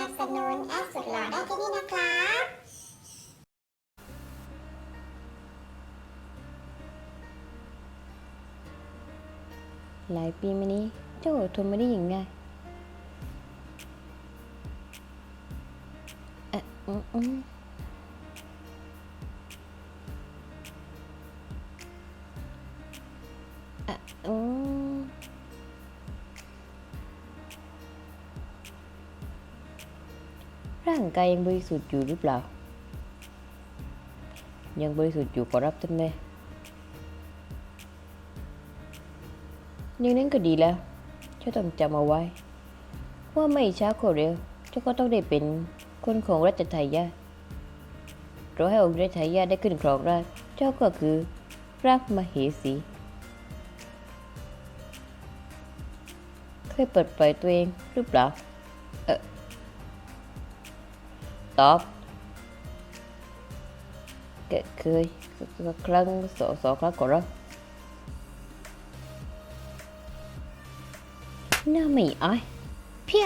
นับสนุนแอดสุดหล่อได้ที่นี่นะครับหลายปีมานี้เจ้าอดทนไม่ได้ยังไงเอะอืม กายยังบริสุทธิ์อยู่หรือเปล่า ยังบริสุทธิ์อยู่ขอรับท่านแม่อย่างนั้นก็ดีแล้วเจ้าต้องจำเอาไว้ ว่าไม่ช้าก็เร็วเจ้าก็ต้องได้เป็นคนของรัชทายาทรอให้องค์รัชทายาทได้ขึ้นครองราชเจ้าก็คือพระมเหสีเคยเปิดเผยตัวเองหรือเปล่า ตอบเกเคยครั้งสองสองครั้งก่อนแล้วน้าไม่อายเพี้ย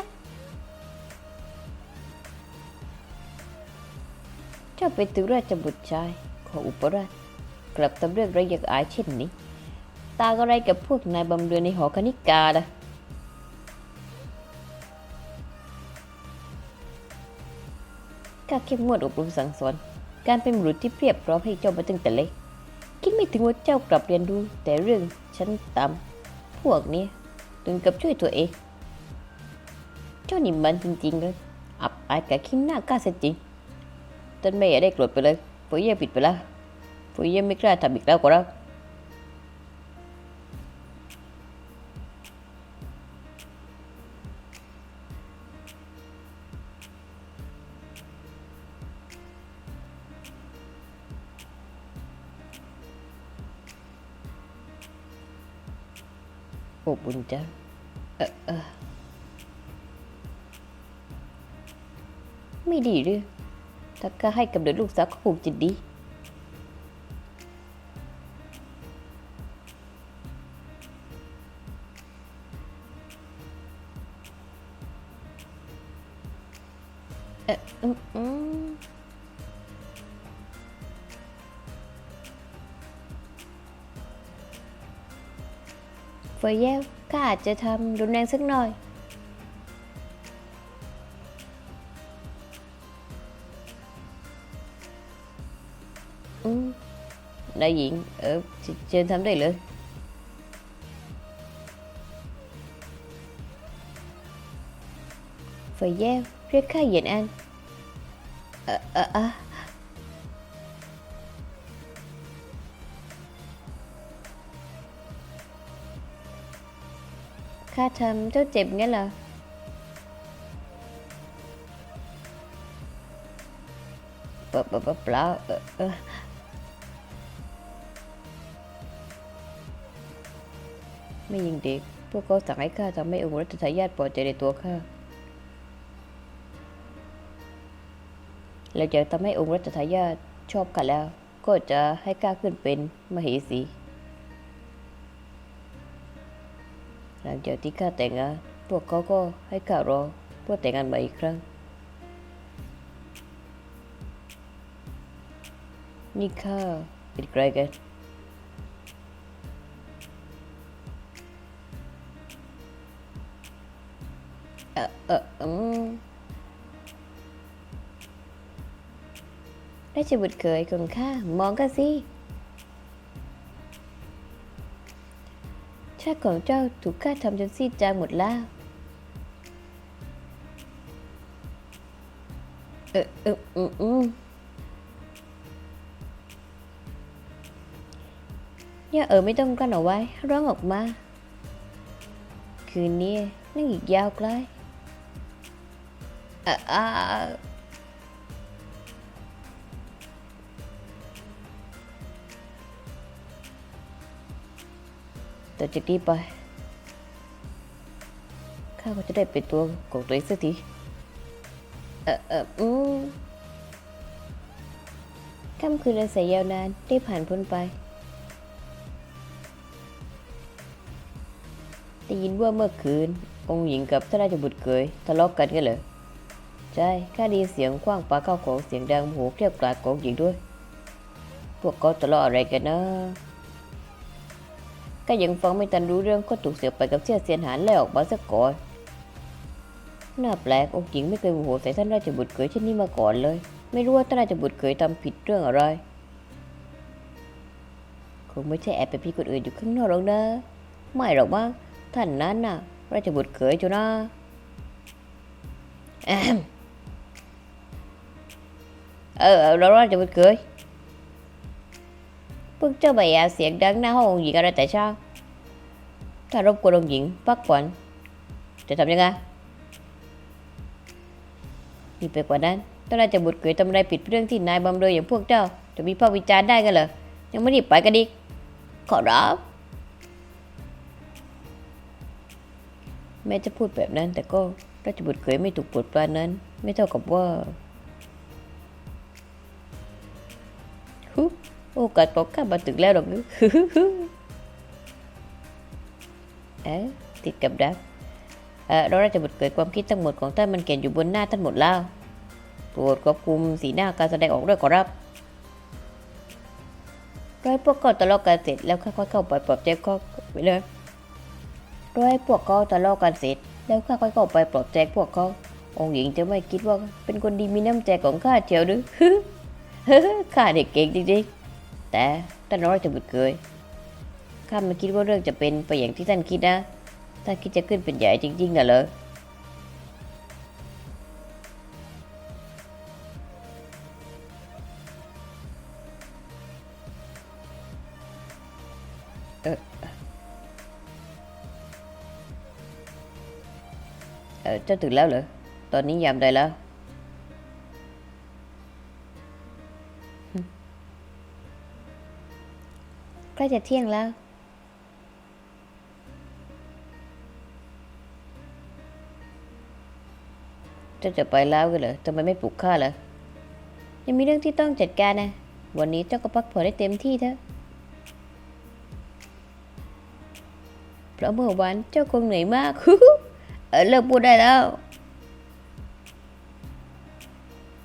เจ้าเป็นถึงราชบุตรชายของอุปราชกลับทำเรื่องระยกอายเช่นนี้ ตางอะไรกับพวกนายบำเรือในหอคณิกาล่ะ การเข้มงวดอบรมสั่งสอน การเป็นบุรุษที่เพียบพร้อมให้เจ้ามาตั้งแต่เล็ก คิดไม่ถึงว่าเจ้ากลับเรียนรู้แต่เรื่องชั้นต่ำพวกนี้ถึงกับช่วยตัวเอง เจ้านี่มันจริงๆเลยอับอายกับขี้หน้ากล้าเสียจริงท่านแม่อย่าได้โกรธไปเลยฝอยเย่ผิดไปแล้วฝอยเย่ไม่กล้าทำอีกแล้วก็แล้ว อ้บุญจ้าเออเออไม่ดีหรือถ้าข้าให้กับเด็กลูกสาวก็คงจะดี เอออืม อืมเฟยเย่ข้าอาจจะทำรุนแรงสักหน่อยอืมได้หญิงเออเชเชิญทำ ข้าเหยียนอันเออเออเออข้าทำเจ้าเจ็บงั้นเหรอ เปล่าเปล่าเปล่าเปล่าเออเออไม่ยิงเด็ก พวกเขาสั่งให้ข้าทำให้องค์รัชทายาทพอใจในตัวข้า แล้วจะทำให้องค์รัชทายาทชอบกันแล้ว ก็จะให้ข้าขึ้นเป็นมเหสี หลังจากที่ข้าแต่งงานพวกเขาก็ให้ข้ารอเพื่อแต่งงานใหม่อีกครั้ง นี่ข้าเป็นใครกันเออเอออืมราชบุตรเขยของข้ามองกัสิ ชาติของเจ้าถูกข้าทำจนซีดจางหมดแล้ว เออเอออืมอืมย่าเออไม่ต้องกันเอาไว้ ร้องออกมา คืนนี้นั่งอีกยาวไกลอ่า อ่าต่จากนี้ไป ข้าก็จะได้เป็นตัวของตัวเองสักที เออเอออืมค่ำคืนอันแสนยาวนานได้ผ่านพ้นไป ได้ยินว่าเมื่อคืน องค์หญิงกับท่านราชบุตรเขยทะเลาะกันกันเหรอ ใช่ ข้าไดีเสียงคว้างปลาเข้าของเสียงดังโหเกลียวกราดของหญิงด้วย พวกเขาทะเลาะอะไรกันนะ ก็ยังฟังไม่ทันรู้เรื่องก็ถูกเสียบไปกับเชี่ยเสียนหานแล้วออกมาสักก่อนน่าแปลกองค์หญิงไม่เคยโมโหใส่ท่านราชบุตรเขยเช่นนี้มาก่อนเลย ไม่รู้ว่าท่านราชบุตรเขยทำผิดเรื่องอะไรคงไม่ใช่แอบไปพี่คนอื่นอยู่ข้างนอกหรอกนะไม่หรอกมั้งท่านนั้นน่ะ ราชบุตรเขยจ้านะแอมเออเราราชบุตรเขย พวกเจ้าใบยาเสียงดังหน้าห้ององค์หญิงอะไรแต่เช้า ถ้ารบกวนองค์หญิงพักผ่อนจะทำยังไงนี่ไปกว่านั้นถ้าราชบุตรเขยทำอะไรผิดเรื่องที่นายบำเรออย่างพวกเจ้า จะมีภาควิจารณ์ได้กันเหรอ ยังไม่รีบไปกันดีก ขอรับแม้จะพูดแบบนั้น แต่ก็ราชบุตรเขยไม่ถูกปลดปลานนั้น ไม่เท่ากับว่าฮึ โอกาสของข้ามาถึงแล้วหรอกนึเอ๊ะติดกับดักเออเราราชบุตรเกิดความคิดทั้งหมดของท่านมันเขียนอยู่บนหน้าท่านหมดแล้วโปรดควบคุมสีหน้าการแสดงออกด้วยขอรับร้อยพวกเขาทะลาะกันเสร็จแล้วค่อยๆเข้าไปปลอบใจเขาไปเลยร้อยพวกเขาทะลาะกันเสร็จแล้วค่อยๆเข้าไปปลอบใจพวกเขาองค์หญิงจะไม่คิดว่าเป็นคนดีมีน้ำใจของข้าเชียวหรือข้าเด็กเก่งจริงๆ แต่ท่านราชบุตรเกยข้าไม่คิดว่าเรื่องจะเป็นไปอย่างที่ท่านคิดนะท่านคิดจะขึ้นเป็นใหญ่จริงๆน่ะเหรอเออเออเจ้าตื่นแล้วเหรอ ตอนนี้ยามใดแล้ว ล้จะเที่ยงแล้วเจ้าจะไปแล้วกันเหรอทำไมไม่ปลุกข้าล่ะยังมีเรื่องที่ต้องจัดการนะ วันนี้เจ้าก็พักผ่อนได้เต็มที่เถอะเพราะเมื่อวานเจ้าคงเหนื่อยมากเออเลิกพูดได้แล้ว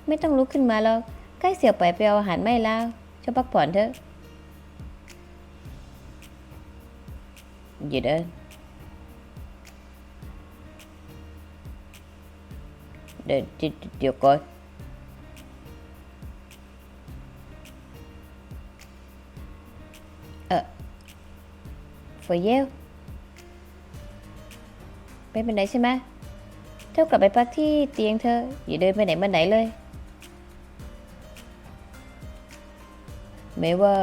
ไม่ต้องลุกขึ้นมาหรอกใกล้เสียวไปไปเอาอาหารไม่แล้วเจ้าพักผ่อนเถอะ gì đó để cho, cho, cho coi ờ phải gieo ไปเป็นไหนใช่ไหมเจ้ากลับไปพักที่เตียงเธออย่าเดินไปไหนมาไหนเลยแม้ว่า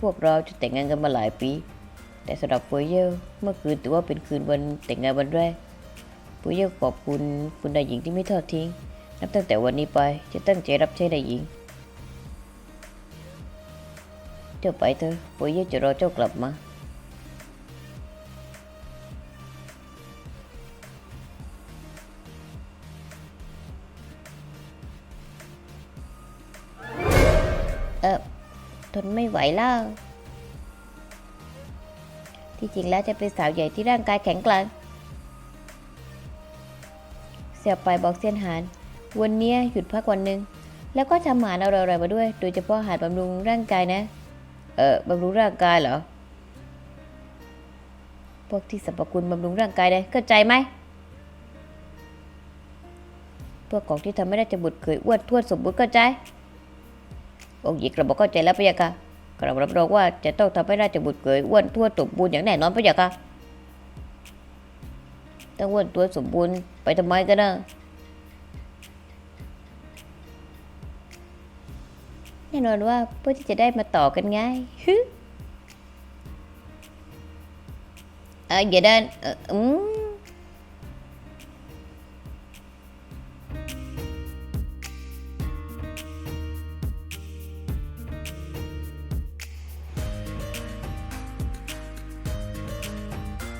พวกเราจะแต่งงานกันมาหลายปี แต่สำหรับปุยเย่เมื่อคืนถือว่าเป็นคืนวันแต่งงานวันแรกปุยเย่ขอบคุณคุณนายหญิงที่ไม่ทอดทิ้ง นับตั้งแต่วันนี้ไปจะตั้งใจรับใช้นายหญิง เจ้าไปเถอะปุยเย่จะรอเจ้ากลับมาเออทนไม่ไหวแล้ว ที่จริงแล้วจะเป็นสาวใหญ่ที่ร่างกายแข็งแกร่งเสียไปบอกเซียนหาน วันนี้หยุดพักวันหนึ่งแล้วก็ทำอาหารอร่อยๆมาด้วย โดยเฉพาะอาหารบำรุงร่างกายนะ เออบำรุงร่างกายเหรอ พวกที่สรรพคุณบำรุงร่างกายได้เข้าใจไหมพวกของที่ทำให้ได้จะบุตรเคยอ้วนท้วนสมบูรณ์เข้าใจ องค์หญิงกระบอกเข้าใจแล้วพะยะค่ะ กระรับรองว่าจะต้องทำให้ราชบุตรเกยอ้วนท้วนสมบูรณ์อย่างแน่นอนพะยะค่ะถ้าอ้วนท้วสมบูรณ์ไปทำไมกันนะแน่นอนว่าเพื่อที่จะได้มาต่อกันไงฮึเอออย่าเดินเอออืม